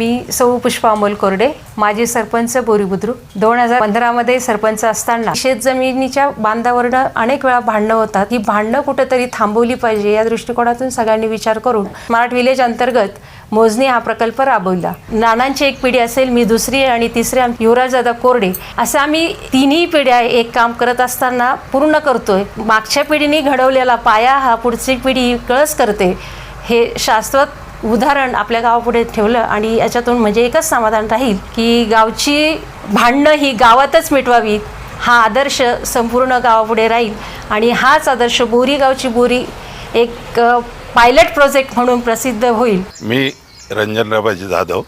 मी सौ पुष्पा अमोल कोरडे माजी सरपंच बोरी बुद्रुक दोन हजार पंधरामध्ये सरपंच असताना शेतजमिनीच्या बांधावरनं अनेक वेळा भांडणं होतात. ही भांडणं कुठंतरी थांबवली पाहिजे या दृष्टिकोनातून सगळ्यांनी विचार करून स्मार्ट विलेज अंतर्गत मोजणी हा प्रकल्प राबवला. नानांची एक पिढी असेल मी दुसरी आणि तिसरी युवराज दादा कोरडे. असं आम्ही तिन्ही पिढ्या एक काम करत असताना पूर्ण करतोय. मागच्या पिढीने घडवलेला पाया हा पुढची पिढी कळस करते. हे शाश्वत उदाहरण आपल्या गावापुढे ठेवलं आणि याच्यातून म्हणजे एकच समाधान राहील की गावची भांडणं ही गावातच मिटवावी हा आदर्श संपूर्ण गावापुढे राहील आणि हाच आदर्श बोरी गावची बोरी एक पायलट प्रोजेक्ट म्हणून प्रसिद्ध होईल. मी रंजनराबाजी जाधव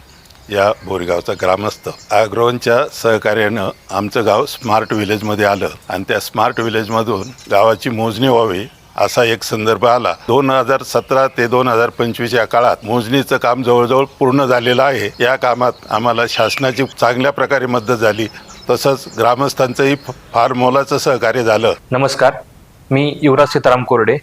या बोरीगावचा ग्रामस्थ. ॲग्रोवनच्या सहकार्यानं आमचं गाव स्मार्ट विलेजमध्ये आलं आणि त्या स्मार्ट विलेजमधून गावाची मोजणी व्हावी असा एक संदर्भ आला. दोन हजार सतरा ते दोन हजार पंचवीस या काळात मोजणीचं काम जवळजवळ पूर्ण झालेलं आहे. या कामात आम्हाला शासनाची चांगल्या प्रकारे मदत झाली. तसंच ग्रामस्थांचंही फार मोलाचं सहकार्य झालं. नमस्कार. मी युवराज सीताराम कोरडे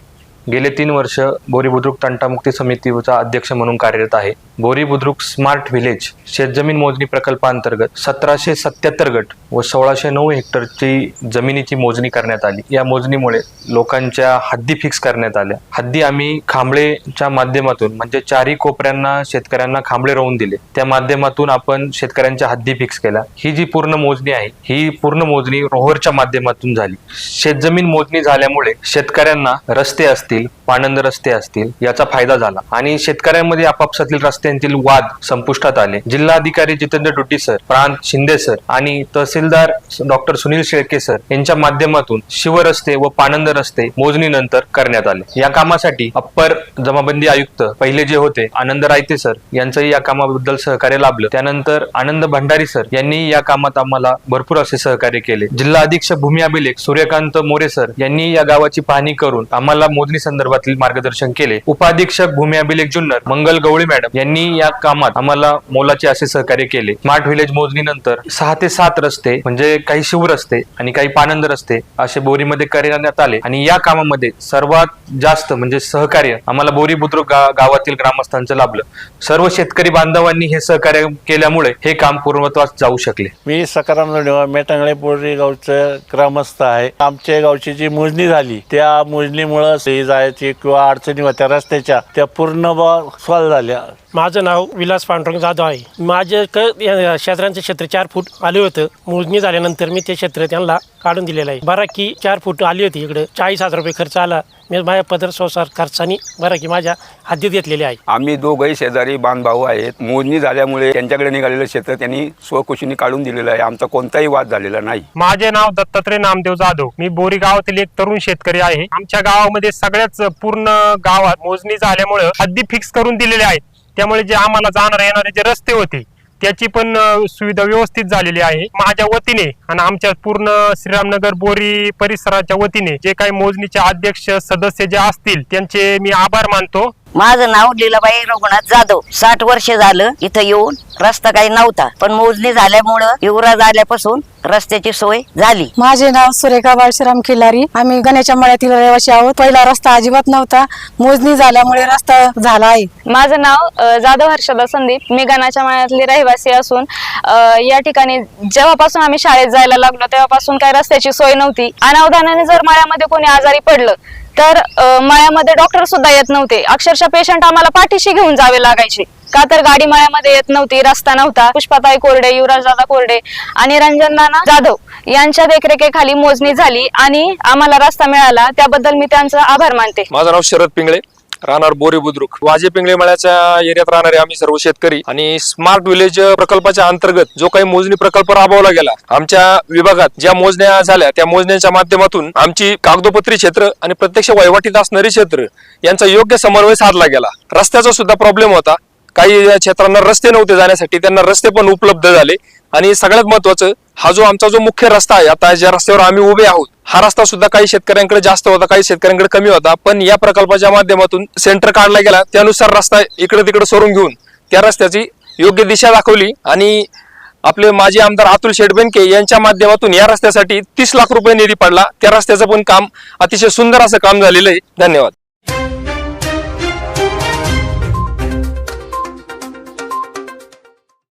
गेले तीन वर्ष बोरी बुद्रुक तंटामुक्ती समितीचा अध्यक्ष म्हणून कार्यरत आहे. बोरी बुद्रुक स्मार्ट व्हिलेज शेतजमीन मोजणी प्रकल्पांतर्गत सतराशे सत्याहत्तर गट व सोळाशे नऊ हेक्टरची जमिनीची मोजणी करण्यात आली. या मोजणीमुळे लोकांच्या हद्दी फिक्स करण्यात आल्या. हद्दी आम्ही खांबळेच्या माध्यमातून म्हणजे चारही कोपऱ्यांना शेतकऱ्यांना खांबळे रोवून दिले. त्या माध्यमातून आपण शेतकऱ्यांच्या हद्दी फिक्स केल्या. ही जी पूर्ण मोजणी आहे ही पूर्ण मोजणी रोहरच्या माध्यमातून झाली. शेतजमीन मोजणी झाल्यामुळे शेतकऱ्यांना रस्ते असतील पाणंद रस्ते असतील याचा फायदा झाला. आणि शेतकऱ्यांमध्ये आपापसातील रस्त्यांतील वाद संपुष्टात आले. जिल्हाधिकारी जितेंद्र डुड्डी सर प्रांत शिंदे सर आणि तहसीलदार डॉक्टर सुनील शेळके सर यांच्या माध्यमातून शिवरस्ते व पाणंद रस्ते मोजणीनंतर करण्यात आले. या कामासाठी अप्पर जमाबंदी आयुक्त पहिले जे होते आनंद रायते सर यांचंही या कामाबद्दल सहकार्य लाभलं. त्यानंतर आनंद भंडारी सर यांनी या कामात आम्हाला भरपूर असे सहकार्य केले. जिल्हा अधीक्षक भूमी अभिलेख सूर्यकांत मोरे सर यांनी या गावाची पाहणी करून आम्हाला मोजणी संदर्भातील मार्गदर्शन केले. उपाधीक्षक भूमी अभिलेख जुन्नर मंगल गवळी मॅडम यांनी या कामात आम्हाला मोलाचे असे सहकार्य केले. स्मार्ट व्हिलेज मोजणीनंतर सहा ते सात रस्ते म्हणजे काही शिव रस्ते आणि काही पानंद रस्ते असे बोरीमध्ये करण्यात आले. आणि या कामामध्ये सर्वात जास्त म्हणजे सहकार्य आम्हाला बोरी बुद्रुक गा- गावातील ग्रामस्थांचं लाभलं. सर्व शेतकरी बांधवांनी हे सहकार्य केल्यामुळे हे काम पूर्णत्वास जाऊ शकले. मी सकाराम मेटांगळे गावचं ग्रामस्थ आहे आमच्या गावची जी मोजणी झाली त्या मोजणीमुळं जायची किंवा अडचणी होत्या रस्त्याच्या त्या पूर्ण सॉल्व्ह झाल्या माझं नाव विलास पांडुरंग जाधव आहे. माझे क या क्षेत्रांचं क्षेत्र चार फूट आले होतं. मोजणी झाल्यानंतर मी ते क्षेत्र त्यांना काढून दिलेलं आहे. बरा की चार फूट आली होती इकडं. चाळीस हजार रुपये खर्च आला. मी माझ्या पदर संसार खर्चाने बरा की माझ्या हद्दीत घेतलेले आहे. आम्ही दोघंही शेजारी बांधभाऊ आहेत. मोजणी झाल्यामुळे त्यांच्याकडे निघालेलं क्षेत्र त्यांनी स्वकुशीने काढून दिलेलं आहे. आमचा कोणताही वाद झालेला नाही. माझे नाव दत्तात्रय नामदेव जाधव. मी बोरी गावातील एक तरुण शेतकरी आहे. आमच्या गावामध्ये सगळ्याच पूर्ण गावात मोजणी झाल्यामुळे हद्दी फिक्स करून दिलेले आहेत. त्यामुळे जे आम्हाला जाणार येणारे जे रस्ते होते त्याची पण सुविधा व्यवस्थित झालेली आहे. माझ्या वतीने आणि आमच्या पूर्ण श्रीरामनगर बोरी परिसराच्या वतीने जे काही मोजणीचे अध्यक्ष सदस्य जे असतील त्यांचे मी आभार मानतो. माझं नाव लीलाबाई रघुनाथ जाधव. साठ वर्ष झालं इथं येऊन रस्ता काही नव्हता. पण मोजणी झाल्यामुळं युवराज आल्यापासून रस्त्याची सोय झाली. माझे नाव सुरेखा बाळशीराम खिल्लारी आम्ही गण्याच्या मळ्यातील रहिवासी आहोत. पहिला रस्ता अजिबात नव्हता. मोजणी झाल्यामुळे रस्ता झाला आहे. माझं नाव जाधव हर्षदा संदीप. मी गणाच्या माळ्यातली रहिवासी असून अ, या ठिकाणी जेव्हापासून आम्ही शाळेत जायला लागलो तेव्हापासून काही रस्त्याची सोय नव्हती. अनावधानाने जर मळ्यामध्ये कोणी आजारी पडलं तर मळ्यामध्ये डॉक्टर सुद्धा येत नव्हते. अक्षरशः पेशंट आम्हाला पाठीशी घेऊन जावे लागायचे. का तर गाडी मळ्यामध्ये येत नव्हती रस्ता नव्हता. पुष्पाताई कोरडे युवराज दादा कोरडे आणि रंजन नाना जाधव यांच्या देखरेखीखाली मोजणी झाली आणि आम्हाला रस्ता मिळाला. त्याबद्दल मी त्यांचा आभार मानते. माझं नाव शरद पिंगळे. राहणार बोरी बुद्रुक. वाजे पिंगळे मळ्याच्या एरियात राहणारे आम्ही सर्व शेतकरी आणि स्मार्ट विलेज प्रकल्पाच्या अंतर्गत जो काही मोजणी प्रकल्प राबवला गेला आमच्या विभागात ज्या मोजण्या झाल्या त्या मोजण्याच्या माध्यमातून आमची कागदोपत्री क्षेत्र आणि प्रत्यक्ष वहिवाटीत असणारी क्षेत्र यांचा योग्य समन्वय साधला गेला. रस्त्याचा सुद्धा प्रॉब्लेम होता. काही क्षेत्रांना रस्ते नव्हते जाण्यासाठी त्यांना रस्ते पण उपलब्ध झाले. आणि सगळ्यात महत्वाचं हा जो आमचा जो मुख्य रस्ता आहे आता ज्या रस्त्यावर आम्ही उभे आहोत हा रस्ता सुद्धा काही शेतकऱ्यांकडे जास्त होता काही शेतकऱ्यांकडे कमी होता. पण या प्रकल्पाच्या माध्यमातून सेंटर काढला गेला त्यानुसार रस्ता इकडे तिकडे सोडून घेऊन त्या रस्त्याची योग्य दिशा दाखवली. आणि आपले माजी आमदार अतुल शेटबेनके यांच्या माध्यमातून या रस्त्यासाठी तीस लाख रुपये निधी पडला. त्या रस्त्याचं पण काम अतिशय सुंदर असं काम झालेलं आहे. धन्यवाद.